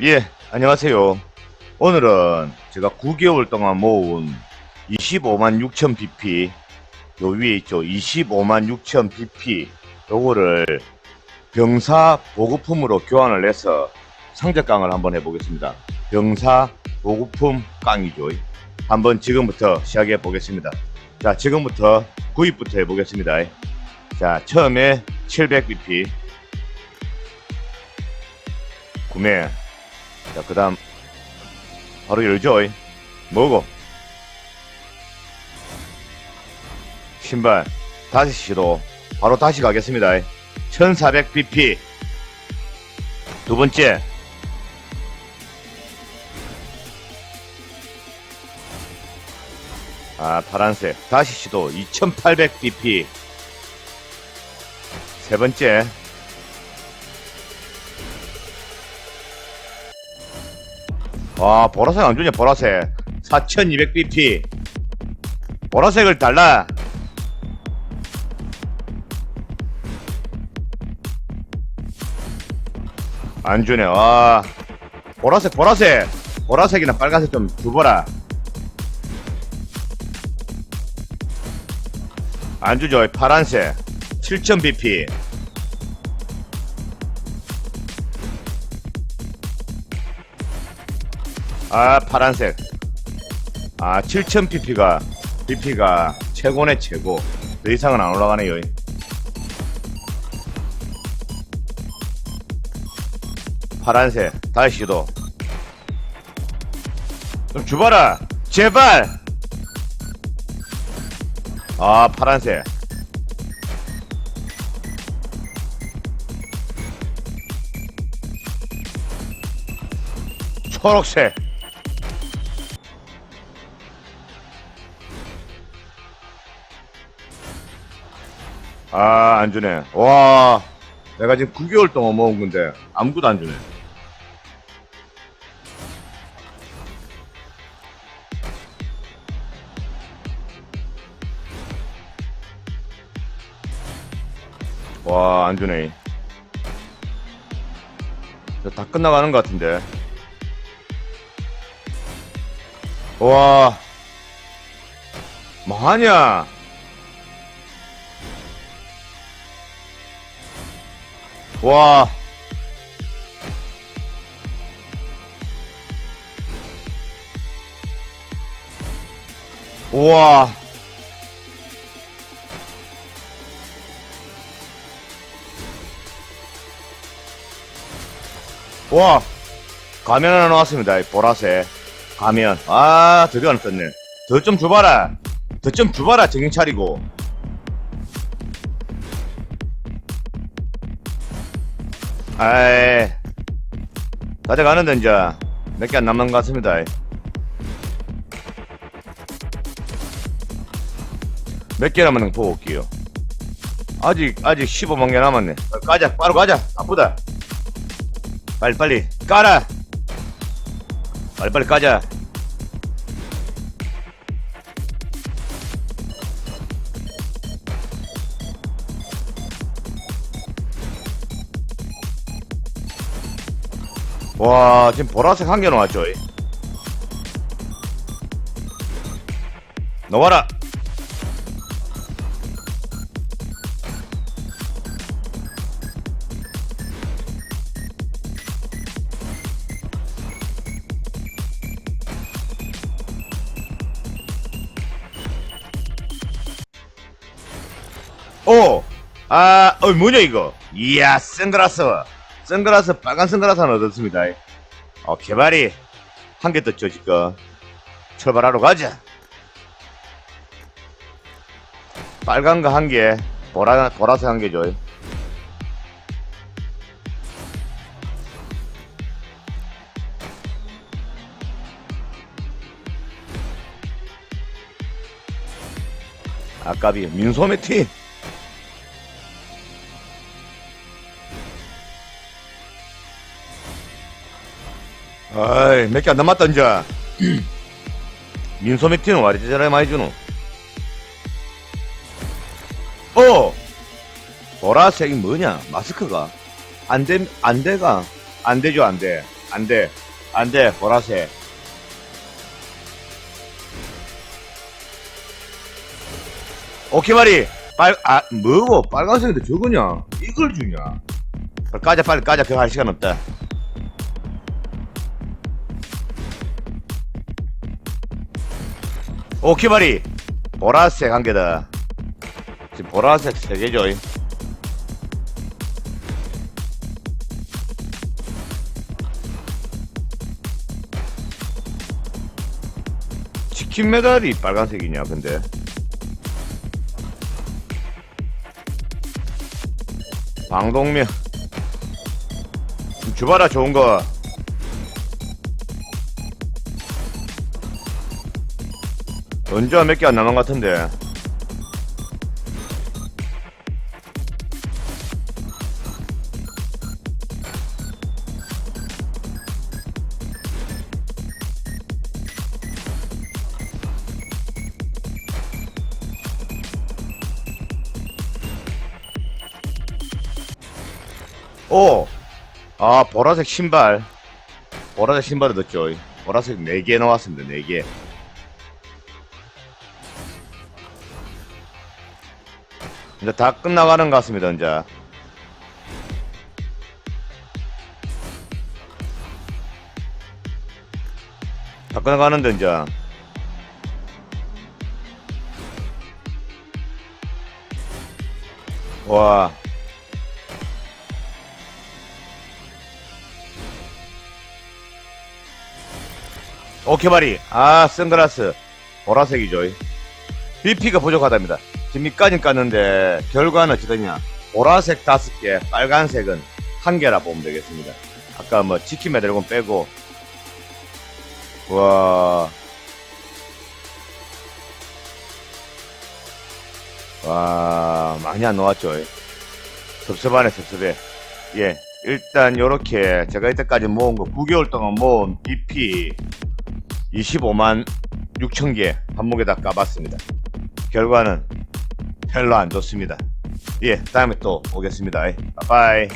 예, 안녕하세요. 오늘은 제가 9개월 동안 모은 25만 6천 BP, 요 위에 있죠. 25만 6천 BP, 요거를 병사 보급품으로 교환을 해서 상자깡을 한번 해보겠습니다. 병사 보급품 깡이죠. 한번 지금부터 시작해 보겠습니다. 자, 지금부터 구입부터 해보겠습니다. 자, 처음에 700BP 구매. 자, 그 다음, 바로 열죠. 이. 뭐고? 신발. 다시 시도. 바로 다시 가겠습니다. 1400bp. 두 번째. 아, 파란색. 다시 시도. 2800bp. 세 번째. 와 보라색 안 주냐 보라색? 4200bp 보라색을 달라. 안 주네 와. 보라색 보라색. 보라색이나 빨간색 좀 줘봐라. 안 주죠 파란색. 7000bp 아 파란색. 아 7000pp가 pp가 최고네 최고. 더 이상은 안 올라가네요. 파란색 다시 시도. 좀 줘봐라. 제발! 아 파란색. 초록색 아, 안 주네. 와, 내가 지금 9개월 동안 모은 건데, 아무것도 안 주네. 와, 안 주네. 다 끝나가는 것 같은데. 와, 뭐하냐? 와. 우와. 와. 가면 하나 나왔습니다. 이 보라색. 가면. 아, 드디어 하나 떴네. 더 좀 줘봐라. 더 좀 줘봐라. 정신 차리고. 아이, 가져가는데 이제 몇 개 안 남는 것 같습니다. 몇 개 남았는 거 보고 올게요. 아직, 아직 15만 개 남았네. 가자, 바로 가자. 바쁘다. 빨리, 빨리, 까라! 빨리, 빨리 가자. 와, 지금 보라색 한 개 나왔죠? 이. 넣어라! 오! 아, 어, 뭐냐, 이거? 이야, 선글라스. 선글라스, 빨간 선글라스 하나 얻었습니다. 어, 개발이 한 개 떴죠, 지금. 출발하러 가자. 빨간 거 한 개, 보라, 보라색 한 개죠. 아까비 민소매 티. 아이, 몇 개 안 남았다, 이제. 민소매 티는 와리 저래 많이 주노. 어! 보라색이 뭐냐? 마스크가. 안 돼, 안 돼가. 안 되죠, 안 돼. 안돼 안돼 보라색 오케이 말이 빨 아 뭐고 빨간색인데 저거냐 이걸 주냐 까자 빨리 까자 그거 할 시간 없다 말이 보라색 한 개다. 지금 보라색 세 개죠. 이. 치킨 메달이 빨간색이냐 근데. 방독면. 좀 줘봐라 좋은 거 언제 몇개 안 남은 것 같은데 오! 아, 보라색 신발. 보라색 신발을 넣었죠. 보라색 4개 나왔습니다, 4개. 이제 다 끝나가는 것 같습니다, 이제. 다 끝나가는데, 이제. 와. 오케이 마리 아 선글라스 보라색이죠 BP가 부족하답니다 지금 이까지 깠는데 결과는 어찌되냐 보라색 다섯 개 빨간색은 한 개라 보면 되겠습니다 아까 뭐 치킨 메달곤 빼고 와. 와, 많이 안 나왔죠. 섭섭하네, 섭섭해. 예. 일단, 요렇게, 제가 이때까지 모은 거, 9개월 동안 모은 BP, 25만 6천 개 한 목에다 까봤습니다. 결과는 별로 안 좋습니다. 예, 다음에 또 오겠습니다. 바이바이.